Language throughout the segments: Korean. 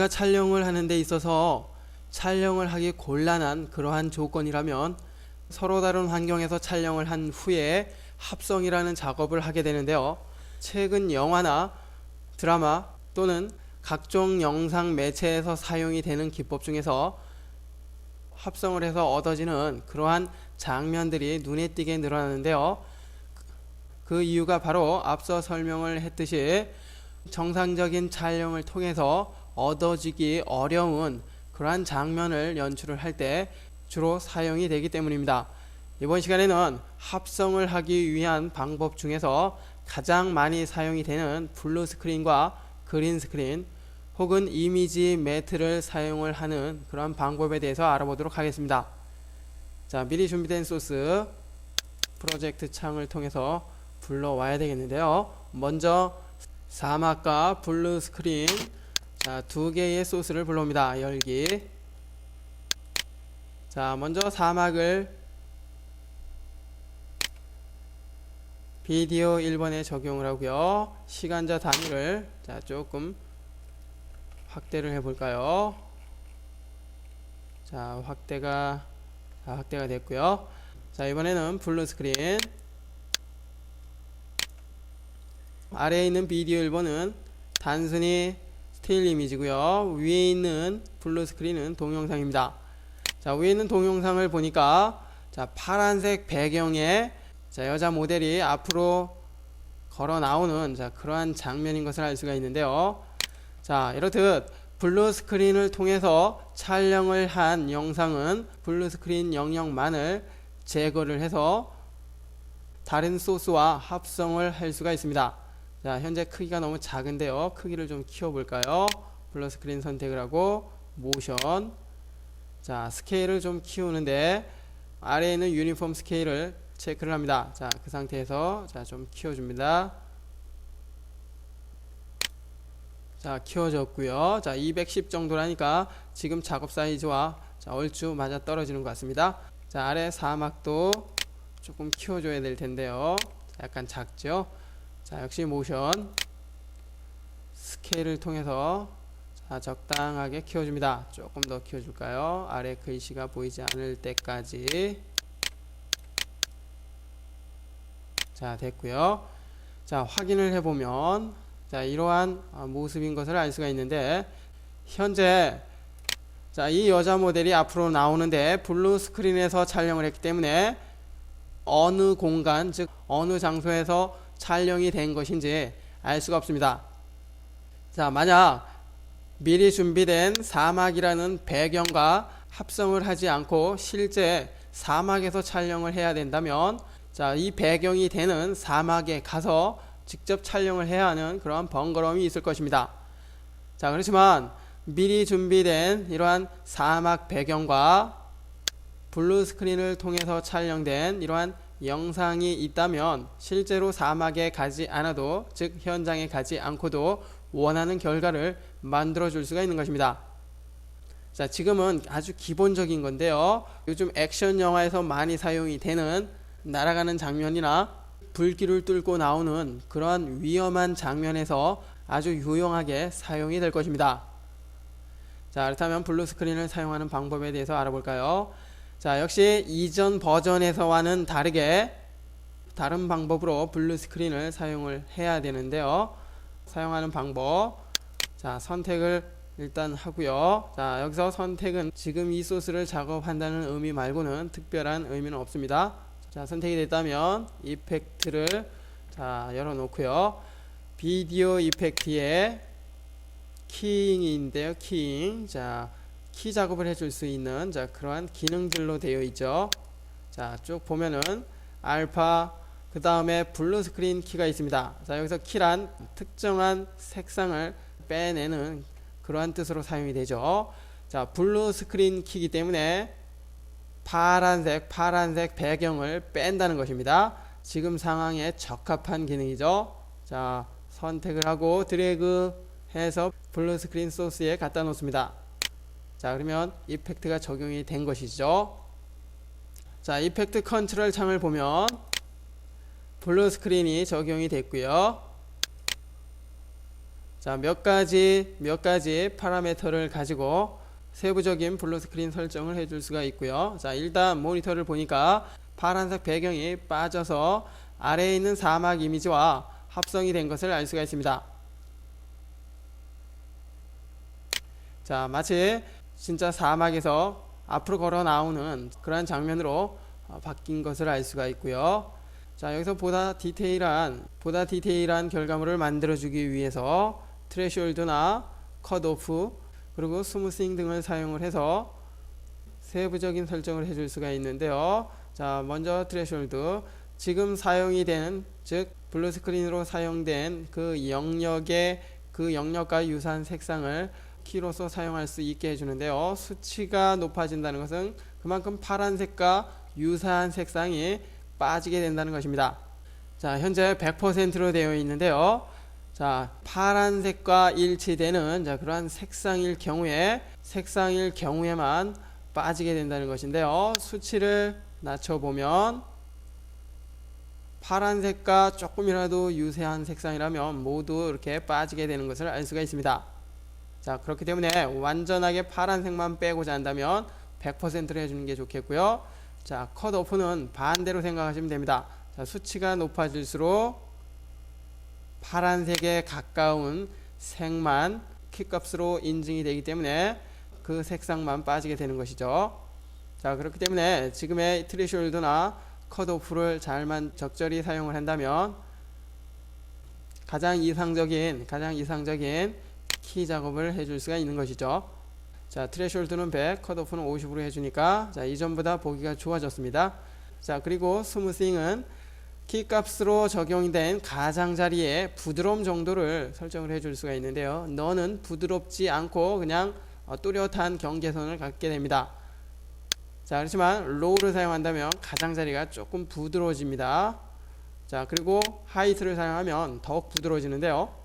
우리가 촬영을 하는 데 있어서 촬영을 하기 곤란한 그러한 조건이라면 서로 다른 환경에서 촬영을 한 후에 합성이라는 작업을 하게 되는데요. 최근 영화나 드라마 또는 각종 영상 매체에서 사용이 되는 기법 중에서 합성을 해서 얻어지는 그러한 장면들이 눈에 띄게 늘어나는데요. 그 이유가 바로 앞서 설명을 했듯이 정상적인 촬영을 통해서 얻어지기 어려운 그러한 장면을 연출을 할 때 주로 사용이 되기 때문입니다. 이번 시간에는 합성을 하기 위한 방법 중에서 가장 많이 사용이 되는 블루 스크린과 그린 스크린 혹은 이미지 매트를 사용을 하는 그런 방법에 대해서 알아보도록 하겠습니다. 자, 미리 준비된 소스 프로젝트 창을 통해서 불러와야 되겠는데요. 먼저 사막과 블루 스크린 자, 두 개의 소스를 불러옵니다. 열기 자, 먼저 사막을 비디오 1번에 적용을 하고요. 시간자 단위를 자, 조금 확대를 해 볼까요? 자, 확대가 자, 확대가 됐고요. 자, 이번에는 블루 스크린 아래에 있는 비디오 1번은 단순히 스틸 이미지고요. 위에 있는 블루 스크린은 동영상입니다. 자, 위에 있는 동영상을 보니까 자, 파란색 배경에 자, 여자 모델이 앞으로 걸어 나오는 자, 그러한 장면인 것을 알 수가 있는데요. 자, 이렇듯 블루 스크린을 통해서 촬영을 한 영상은 블루 스크린 영역만을 제거를 해서 다른 소스와 합성을 할 수가 있습니다. 자, 현재 크기가 너무 작은데요. 크기를 좀 키워 볼까요? 블루 스크린 선택을 하고 모션 자, 스케일을 좀 키우는데 아래에 있는 유니폼 스케일을 체크를 합니다. 자, 그 상태에서 자, 좀 키워 줍니다. 자, 키워졌고요. 자, 210 정도라니까 지금 작업 사이즈와 자, 얼추 맞아 떨어지는 것 같습니다. 자, 아래 사막도 조금 키워줘야 될 텐데요. 약간 작죠? 자, 역시 모션 스케일을 통해서 자, 적당하게 키워줍니다. 조금 더 키워줄까요? 아래 글씨가 보이지 않을 때까지 자, 됐고요. 자, 확인을 해보면 자, 이러한 어, 모습인 것을 알 수가 있는데 현재 자, 이 여자 모델이 앞으로 나오는데 블루 스크린에서 촬영을 했기 때문에 어느 공간, 즉 어느 장소에서 촬영이 된 것인지 알 수가 없습니다. 자, 만약 미리 준비된 사막이라는 배경과 합성을 하지 않고 실제 사막에서 촬영을 해야 된다면 자, 이 배경이 되는 사막에 가서 직접 촬영을 해야 하는 그런 번거로움이 있을 것입니다. 자, 그렇지만 미리 준비된 이러한 사막 배경과 블루 스크린을 통해서 촬영된 이러한 영상이 있다면 실제로 사막에 가지 않아도 즉 현장에 가지 않고도 원하는 결과를 만들어 줄 수가 있는 것입니다. 자, 지금은 아주 기본적인 건데요. 요즘 액션 영화에서 많이 사용이 되는 날아가는 장면이나 불길을 뚫고 나오는 그러한 위험한 장면에서 아주 유용하게 사용이 될 것입니다. 자, 그렇다면 블루 스크린을 사용하는 방법에 대해서 알아볼까요? 자, 역시 이전 버전에서와는 다르게 다른 방법으로 블루 스크린을 사용을 해야 되는데요. 사용하는 방법. 자, 선택을 일단 하고요. 자, 여기서 선택은 지금 이 소스를 작업한다는 의미 말고는 특별한 의미는 없습니다. 자, 선택이 됐다면 이펙트를 자, 열어 놓고요. 비디오 이펙트에 키잉인데요. 키잉. 자, 키 작업을 해줄 수 있는 자, 그러한 기능들로 되어 있죠. 자, 쭉 보면은 알파 그 다음에 블루 스크린 키가 있습니다. 자, 여기서 키란 특정한 색상을 빼내는 그러한 뜻으로 사용이 되죠. 자, 블루 스크린 키기 때문에 파란색 파란색 배경을 뺀다는 것입니다. 지금 상황에 적합한 기능이죠. 자 선택을 하고 드래그 해서 블루 스크린 소스에 갖다 놓습니다. 자 그러면 이펙트가 적용이 된 것이죠. 자 이펙트 컨트롤 창을 보면 블루 스크린이 적용이 됐고요. 자, 몇 가지 몇 가지 파라미터를 가지고 세부적인 블루 스크린 설정을 해줄 수가 있고요. 자, 일단 모니터를 보니까 파란색 배경이 빠져서 아래에 있는 사막 이미지와 합성이 된 것을 알 수가 있습니다. 자, 마치 진짜 사막에서 앞으로 걸어 나오는 그러한 장면으로 어, 바뀐 것을 알 수가 있고요. 자, 여기서 보다 디테일한 보다 디테일한 결과물을 만들어 주기 위해서 트레시홀드나 컷오프 그리고 스무싱 등을 사용을 해서 세부적인 설정을 해줄 수가 있는데요. 자, 먼저 트레시홀드 지금 사용이 되는 즉 블루 스크린으로 사용된 그 영역의 그 영역과 유사한 색상을 키로서 사용할 수 있게 해주는데요. 수치가 높아진다는 것은 그만큼 파란색과 유사한 색상이 빠지게 된다는 것입니다. 자, 현재 100%로 되어 있는데요. 자, 파란색과 일치되는 자, 그러한 색상일 경우에 색상일 경우에만 빠지게 된다는 것인데요. 수치를 낮춰 보면 파란색과 조금이라도 유사한 색상이라면 모두 이렇게 빠지게 되는 것을 알 수가 있습니다. 자, 그렇기 때문에 완전하게 파란색만 빼고자 한다면 100%를 해주는 게 좋겠고요. 자, 컷 오프는 반대로 생각하시면 됩니다. 자, 수치가 높아질수록 파란색에 가까운 색만 키값으로 인증이 되기 때문에 그 색상만 빠지게 되는 것이죠. 자, 그렇기 때문에 지금의 트리숄드나 컷오프를 잘만 적절히 사용을 한다면 가장 이상적인 가장 이상적인 키 작업을 해줄 수가 있는 것이죠. 자, 트레숄드는 100, 컷오프는 50으로 해주니까 자 이전보다 보기가 좋아졌습니다. 자 그리고 스무싱은 키 값으로 적용된 가장자리에 부드러움 정도를 설정을 해줄 수가 있는데요. 너는 부드럽지 않고 그냥 어, 뚜렷한 경계선을 갖게 됩니다. 자 그렇지만 로우를 사용한다면 가장자리가 조금 부드러워집니다. 자 그리고 하이트를 사용하면 더욱 부드러워지는데요.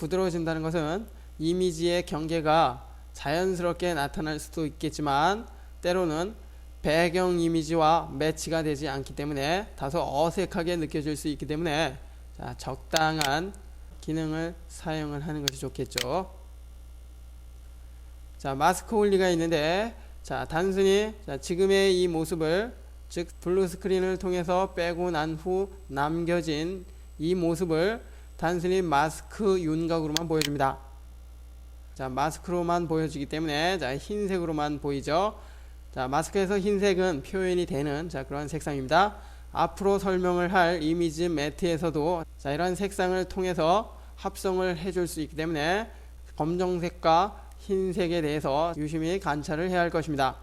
부드러워진다는 것은 이미지의 경계가 자연스럽게 나타날 수도 있겠지만 때로는 배경 이미지와 매치가 되지 않기 때문에 다소 어색하게 느껴질 수 있기 때문에 자, 적당한 기능을 사용을 하는 것이 좋겠죠. 자, 마스크 올리가 있는데 자, 단순히 자, 지금의 이 모습을 즉 블루 스크린을 통해서 빼고 난 후 남겨진 이 모습을 단순히 마스크 윤곽으로만 보여줍니다. 자, 마스크로만 보여주기 때문에 자, 흰색으로만 보이죠. 자, 마스크에서 흰색은 표현이 되는 자, 그런 색상입니다. 앞으로 설명을 할 이미지 매트에서도 자, 이런 색상을 통해서 합성을 해줄 수 있기 때문에 검정색과 흰색에 대해서 유심히 관찰을 해야 할 것입니다.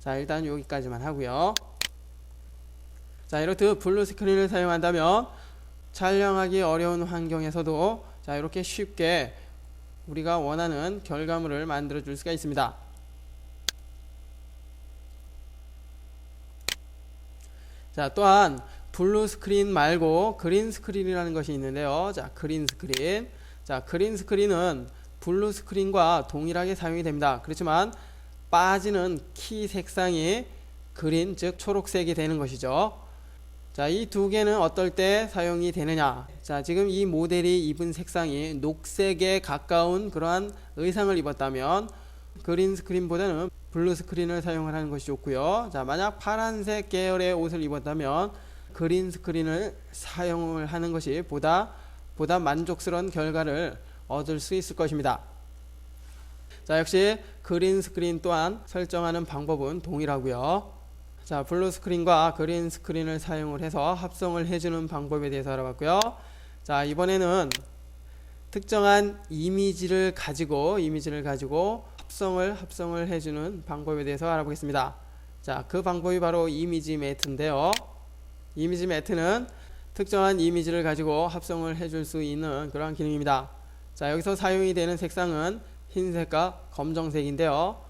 자, 일단 여기까지만 하고요. 자, 이렇듯 블루 스크린을 사용한다면 촬영하기 어려운 환경에서도 자 이렇게 쉽게 우리가 원하는 결과물을 만들어 줄 수가 있습니다. 자 또한 블루 스크린 말고 그린 스크린이라는 것이 있는데요. 자 그린 스크린 자 그린 스크린은 블루 스크린과 동일하게 사용이 됩니다. 그렇지만 빠지는 키 색상이 그린 즉 초록색이 되는 것이죠. 자, 이 두 개는 어떨 때 사용이 되느냐? 자, 지금 이 모델이 입은 색상이 녹색에 가까운 그러한 의상을 입었다면 그린 스크린보다는 블루 스크린을 사용을 하는 것이 좋고요. 자, 만약 파란색 계열의 옷을 입었다면 그린 스크린을 사용을 하는 것이 보다 보다 만족스러운 결과를 얻을 수 있을 것입니다. 자, 역시 그린 스크린 또한 설정하는 방법은 동일하고요. 자, 블루 스크린과 그린 스크린을 사용을 해서 합성을 해주는 방법에 대해서 알아봤고요. 자, 이번에는 특정한 이미지를 가지고 이미지를 가지고 합성을 합성을 해주는 방법에 대해서 알아보겠습니다. 자, 그 방법이 바로 이미지 매트인데요. 이미지 매트는 특정한 이미지를 가지고 합성을 해줄 수 있는 그러한 기능입니다. 자, 여기서 사용이 되는 색상은 흰색과 검정색인데요.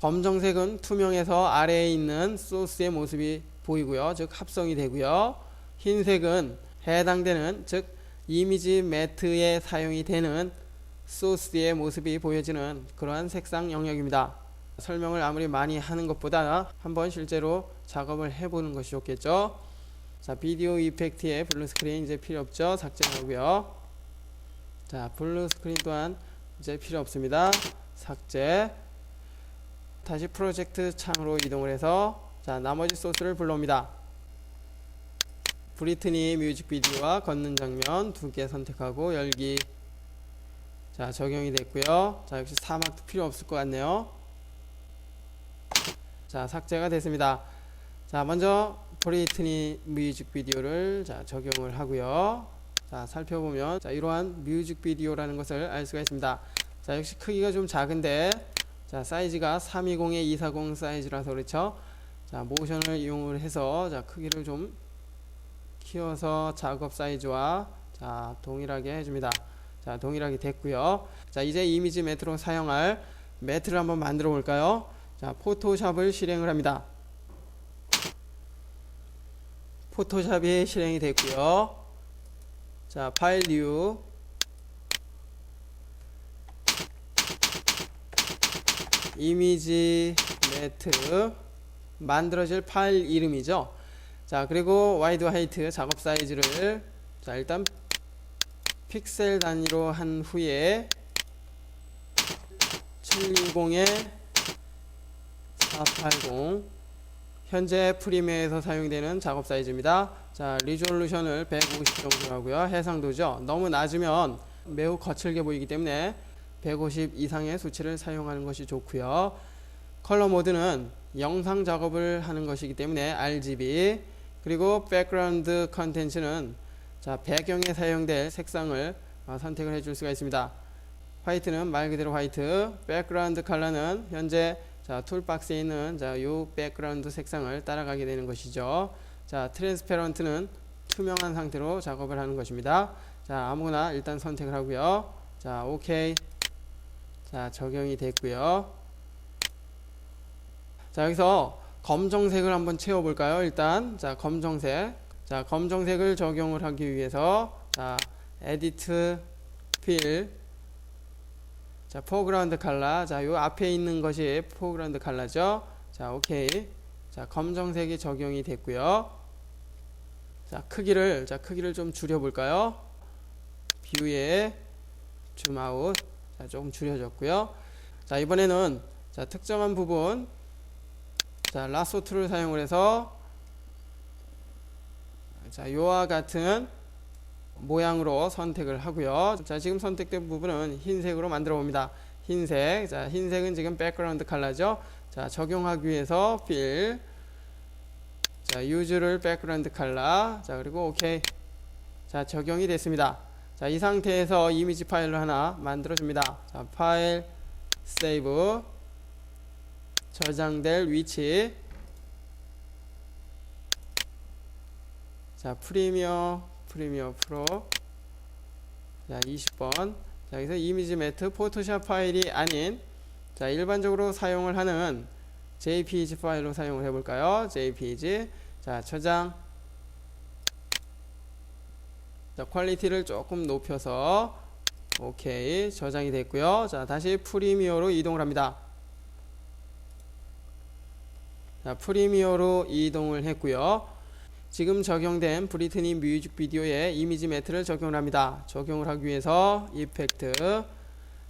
검정색은 투명해서 아래에 있는 소스의 모습이 보이고요. 즉 합성이 되고요. 흰색은 해당되는 즉 이미지 매트에 사용이 되는 소스의 모습이 보여지는 그러한 색상 영역입니다. 설명을 아무리 많이 하는 것보다 한번 실제로 작업을 해보는 것이 좋겠죠. 자, 비디오 이펙트에 블루 스크린 이제 필요 없죠. 삭제하고요. 자, 블루 스크린 또한 이제 필요 없습니다. 삭제. 다시 프로젝트 창으로 이동을 해서 자, 나머지 소스를 불러옵니다. 브리트니 뮤직비디오와 걷는 장면 두 개 선택하고 열기. 자, 적용이 됐고요. 자, 역시 사막도 필요 없을 것 같네요. 자, 삭제가 됐습니다. 자, 먼저 브리트니 뮤직비디오를 자, 적용을 하고요. 자, 살펴보면 자, 이러한 뮤직비디오라는 것을 알 수가 있습니다. 자, 역시 크기가 좀 작은데 자, 사이즈가 320에 240 사이즈라서 그렇죠. 자, 모션을 이용을 해서 자, 크기를 좀 키워서 작업 사이즈와 자, 동일하게 해 줍니다. 자, 동일하게 됐고요. 자, 이제 이미지 매트로 사용할 매트를 한번 만들어 볼까요? 자, 포토샵을 실행을 합니다. 포토샵이 실행이 됐고요. 자, 파일 뉴 이미지 매트 만들어질 파일 이름이죠. 자, 그리고 와이드 하이트 작업 사이즈를 자, 일단 픽셀 단위로 한 후에 720에 480 현재 프리미어에서 사용되는 작업 사이즈입니다. 자, 리졸루션을 150 정도로 하고요. 해상도죠. 너무 낮으면 매우 거칠게 보이기 때문에 150 이상의 수치를 사용하는 것이 좋고요. 컬러 모드는 영상 작업을 하는 것이기 때문에 RGB 그리고 백그라운드 컨텐츠는 자, 배경에 사용될 색상을 어, 선택을 해줄 수가 있습니다. 화이트는 말 그대로 화이트, 백그라운드 컬러는 현재 자, 툴박스에 있는 자, 요 백그라운드 색상을 따라가게 되는 것이죠. 자, 트랜스페런트는 투명한 상태로 작업을 하는 것입니다. 자, 아무거나 일단 선택을 하고요. 자, 오케이. 자, 적용이 됐고요. 자, 여기서 검정색을 한번 채워 볼까요? 일단 자, 검정색. 자, 검정색을 적용을 하기 위해서 자, 에디트 필 자, 포그라운드 컬러. 자, 요 앞에 있는 것이 포그라운드 컬러죠. 자, 오케이. 자, 검정색이 적용이 됐고요. 자, 크기를 자, 크기를 좀 줄여 볼까요? 뷰에 줌 아웃. 자, 조금 줄여졌고요. 자, 이번에는 자, 특정한 부분 자, 라소 툴을 사용을 해서 자, 요와 같은 모양으로 선택을 하고요. 자, 지금 선택된 부분은 흰색으로 만들어 봅니다. 흰색. 자, 흰색은 지금 백그라운드 컬러죠. 자, 적용하기 위해서 필. 자, 유즈를 백그라운드 컬러. 자, 그리고 오케이. 자, 적용이 됐습니다. 자, 이 상태에서 이미지 파일을 하나 만들어 줍니다. 자, 파일 세이브 저장될 위치. 자, 프리미어 프리미어 프로. 자 20번. 자 여기서 이미지 매트 포토샵 파일이 아닌 자 일반적으로 사용을 하는 JPG 파일로 사용을 해볼까요? JPG 자 저장 자 퀄리티를 조금 높여서 오케이 저장이 됐고요 자 다시 프리미어로 이동을 합니다 자 프리미어로 이동을 했고요 지금 적용된 브리트니 뮤직비디오에 이미지 매트를 적용을 합니다. 적용을 하기 위해서 이펙트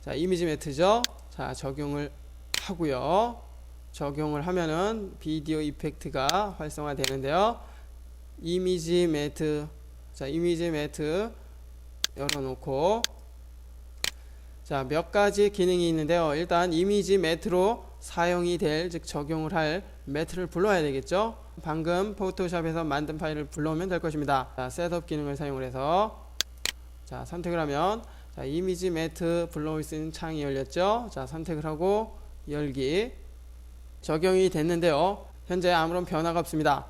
자 이미지 매트죠. 자 적용을 하고요. 적용을 하면은 비디오 이펙트가 활성화되는데요. 이미지 매트 자 이미지 매트 열어놓고 자 몇 가지 기능이 있는데요. 일단 이미지 매트로 사용이 될 즉 적용을 할 매트를 불러야 되겠죠. 방금 포토샵에서 만든 파일을 불러오면 될 것입니다. 자, 셋업 기능을 사용을 해서 자, 선택을 하면 자, 이미지 매트 불러올 수 있는 창이 열렸죠. 자, 선택을 하고 열기 적용이 됐는데요. 현재 아무런 변화가 없습니다.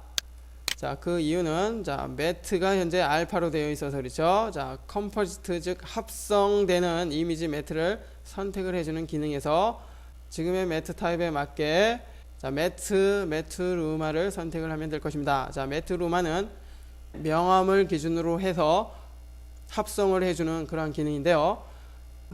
자, 그 이유는 자, 매트가 현재 알파로 되어 있어서 그렇죠. 자, 컴포지트 즉 합성되는 이미지 매트를 선택을 해 주는 기능에서 지금의 매트 타입에 맞게 자, 매트, 매트 루마를 선택을 하면 될 것입니다. 자, 매트 루마는 명암을 기준으로 해서 합성을 해 주는 그런 기능인데요.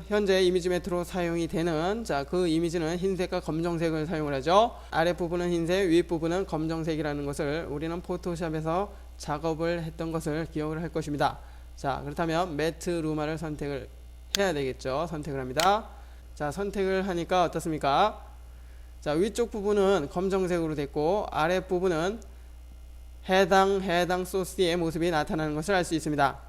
현재 이미지 매트로 사용이 되는 자, 그 이미지는 흰색과 검정색을 사용을 하죠. 아랫부분은 흰색, 윗부분은 검정색이라는 것을 우리는 포토샵에서 작업을 했던 것을 기억을 할 것입니다. 자, 그렇다면 매트 루마를 선택을 해야 되겠죠. 선택을 합니다. 자, 선택을 하니까 어떻습니까? 자, 위쪽 부분은 검정색으로 됐고 아랫 부분은 해당 해당 소스의 모습이 나타나는 것을 알 수 있습니다.